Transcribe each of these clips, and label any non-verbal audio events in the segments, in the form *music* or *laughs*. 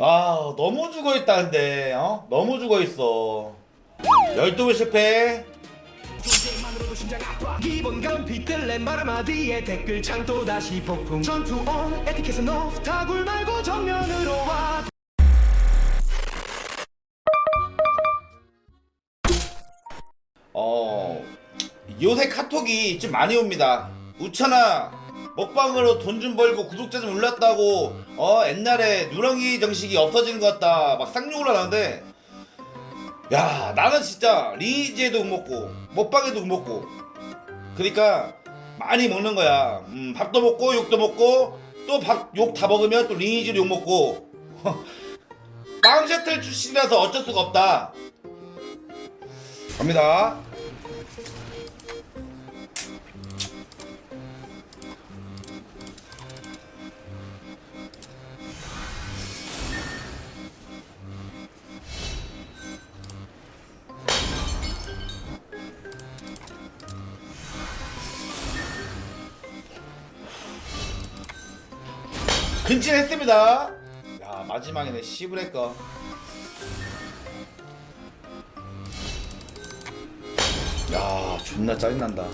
아 너무 죽어있다 근데 어? 너무 죽어있어. 12번 실패. 존재만으로도 심장 아파. 기본감 빗들레 말 한마디에 댓글창 또 다시 폭풍. 전투 온 에티켓은 오프 다굴 말고 정면으로 와. 어 요새 카톡이 좀 많이 옵니다. 우찬아 먹방으로 돈 좀 벌고 구독자 좀 올렸다고. 어 옛날에 누렁이 정식이 없어지는 것 같다. 막 쌍욕을 하는데. 야 나는 진짜 리니지에도 못 먹고 먹방에도 못 먹고. 그러니까 많이 먹는 거야. 음, 밥도 먹고 욕도 먹고 또 밥 욕 다 먹으면 또 리니지로 욕 먹고. *laughs* 빵 셔틀 출신이라서 어쩔 수가 없다. 갑니다 근친했습니다. 야 마지막에네 씨부레 거. 야 존나 짜증난다.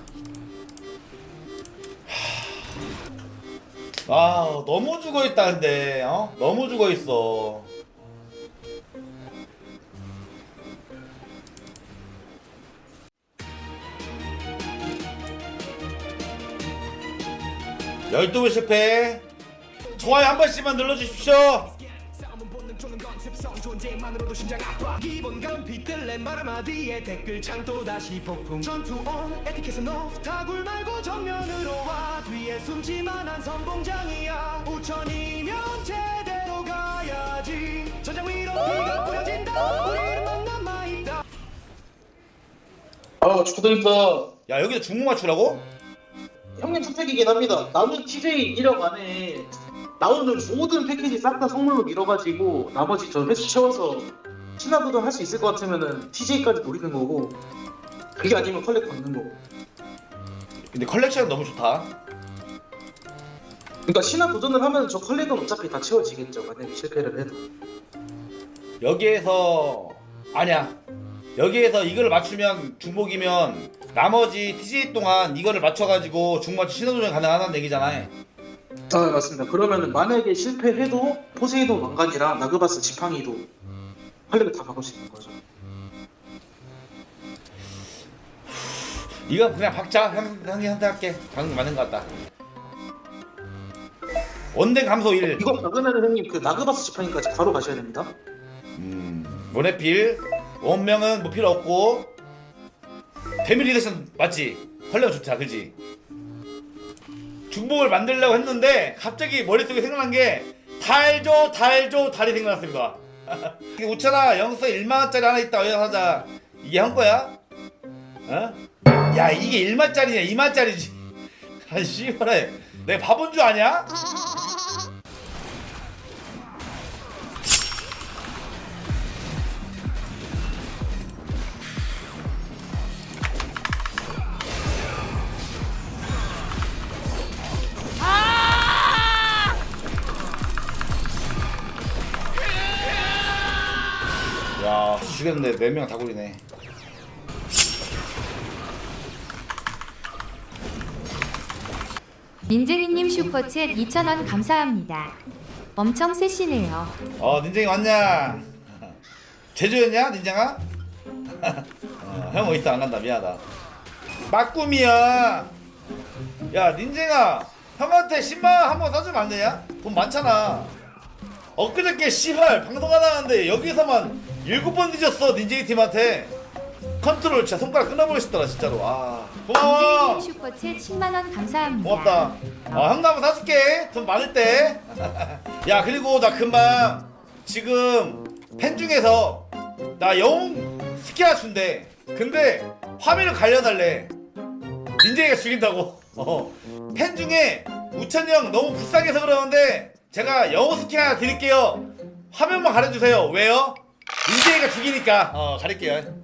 하... 아 너무 죽어 있다 근데 어 너무 죽어 있어. 열두 번 실패. 좋아요 한 번씩만 눌러주십시오. 싸움은 본능 쫓는 건 습성 존재만으로도 심장 아파 기본감 빗들레 말 한마디에 댓글창 또다시 폭풍 전투 온 에티켓은 오프 다굴 말고 정면으로 와 뒤에 숨지만한 선봉장이야 우천이면 제대로 가야지 전장 위로 피가 뿌려진다 우리는 남아있다 아, 축하드립니다. 야 여기서 중국 맞추라고? 형님 선택이긴 합니다. 남은 TJ 1억 안에 나오는 모든 패키지 싹다 선물로 밀어가지고 나머지 저 횟수 채워서 신화도전 할 수 있을 것 같으면은 TJ까지 노리는 거고 그게 아니면 컬렉 받는 거고. 근데 컬렉션 너무 좋다. 그러니까 신화 도전을 하면 저 컬렉은 어차피 다 채워지겠죠. 만약에 실패를 해도. 여기에서 아니야. 여기에서 이거를 맞추면 중복이면 나머지 TJ 동안 이거를 맞춰가지고 중맞추 신호조정 가능하다는 얘기잖아. 아 맞습니다. 그러면은 만약에 실패해도 포세이돈 왕관이랑 나그바스 지팡이도 컬렉을 다 막을 수 있는 거죠. 이건 그냥 박자 형, 형이 선택할게. 방금 맞는 것 같다. 원대 감소 1. 이거 박으면은 형님 그 나그바스 지팡이까지 바로 가셔야 됩니다. 음, 모네필. 원명은 뭐 필요 없고. 데미 리렉션 맞지? 컬렉 좋다, 그지? 중복을 만들려고 했는데 갑자기 머릿속에 생각난 게 달조 달조 달이 생각났습니다. 우찬아 영수 1만원짜리 하나 있다 어디서 사자 이게 형 거야? 어? 야 이게 1만짜리냐 2만짜리지 *laughs* 아 씨발에 내가 바본 줄 아냐? 야 죽였는데 4명 다 굴리네 민재리님 슈퍼챗 2,000원 감사합니다. 엄청 세시네요. 어 닌쟁이 왔냐? 제주였냐 닌쟁아? *laughs* 어, 형 어딨어 안 간다 미안하다 막꿈이야 야 닌쟁아 형한테 10만원 한번 사주면 안 되냐? 돈 많잖아 엊그저께 씨발 방송 하나 하는데 여기서만 7번 뒤졌어 닌쟁이 팀한테 컨트롤 진짜 손가락 끊어버리고 싶더라 진짜로 아 고마워 민재리님 슈퍼챗 10만원 감사합니다. 고맙다. 아, 형도 한번 사줄게. 돈 많을 때. *laughs* 야, 그리고 나 금방 지금 팬 중에서 나 영웅 스키 하나 준대. 근데 화면을 갈려달래. 민재이가 죽인다고. *laughs* 어. 팬 중에 우찬이 형 너무 불쌍해서 그러는데 제가 영웅 스키 하나 드릴게요. 화면만 가려주세요. 왜요? 민재이가 죽이니까. 어, 가릴게요. *laughs*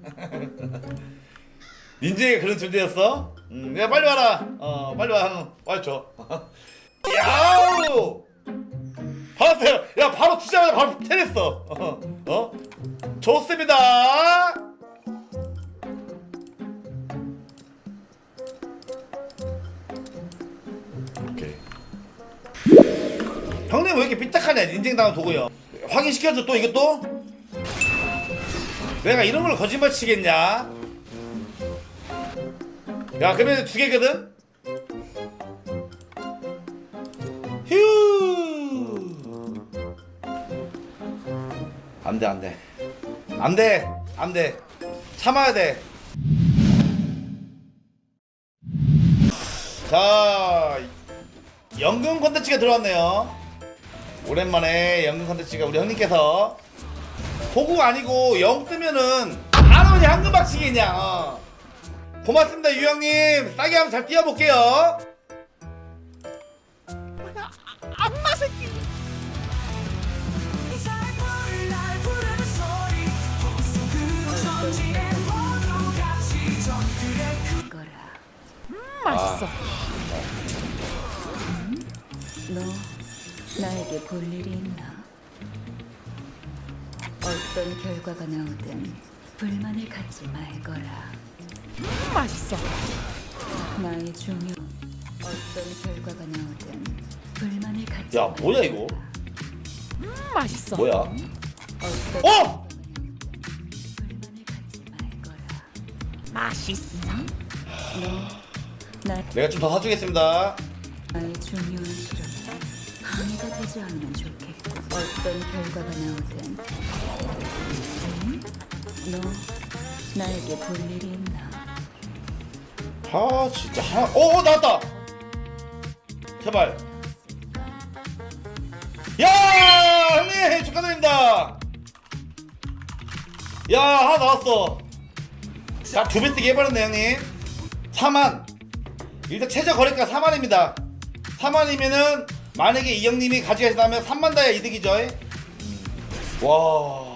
닌쟁이가 그런 존재였어? 음, 야 빨리 와라. 어, 빨리 와. 형. 빨리 줘. *laughs* 야우! 받았어요. 야 바로 투자하자 바로 테냈어. 어? 어? 좋습니다. 형님 왜 이렇게 삐딱하냐 인증당한 도구요. 확인시켜줘 또 이것도? 내가 이런 걸 거짓말 치겠냐? 야 그러면 두 개거든? 휴! 안 돼 안 돼. 안 돼 안 돼. 참아야 돼 자 연금 컨텐츠가 들어왔네요. 오랜만에 연금 컨텐츠가 우리 형님께서 호구 아니고 영 뜨면은 바로 그냥 한금 박치기 그냥 어. 고맙습니다 유 형님 싸게 한번 잘 뛰어볼게요 맛있어. 너 나에게 볼 일이 있나? 어떤 결과가 나오든 불만을 갖지 말거라. 맛있어. 나의 중요 어떤 결과가 나오든 불만을 갖지 야, 뭐야, 이거? 맛있어. 뭐야 어떤 어! 불만을 갖지 말거라. 맛있어. 나 내가 좀 더 사주겠습니다 나의 중요한 되지 않으면 좋겠고 어떤 결과가 나오든 음? 너 나에게 볼 일이 있나? 아 진짜 하나 오 오, 나왔다! 제발. 야 형님 축하드립니다. 야 하나 나왔어. 자 두 배 뜨기 해버렸네 형님. 4만. 일단 최저 거래가 4만입니다. 4만이면은 만약에 이 형님이 가져가신다면 3만 다야 이득이죠. 와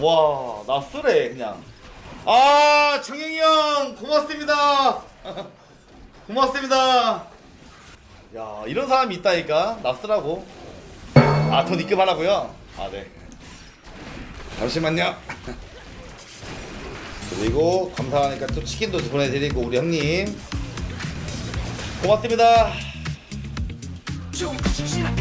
와 나 쓰래 그냥. 아 정영이 형 고맙습니다. *laughs* 고맙습니다. 야 이런 사람이 있다니까. 나 쓰라고. 아돈 입금하라고요? 아 네. 잠시만요. *laughs* 그리고 감사하니까 또 치킨도 보내드리고 우리 형님. 고맙습니다 조금씩 지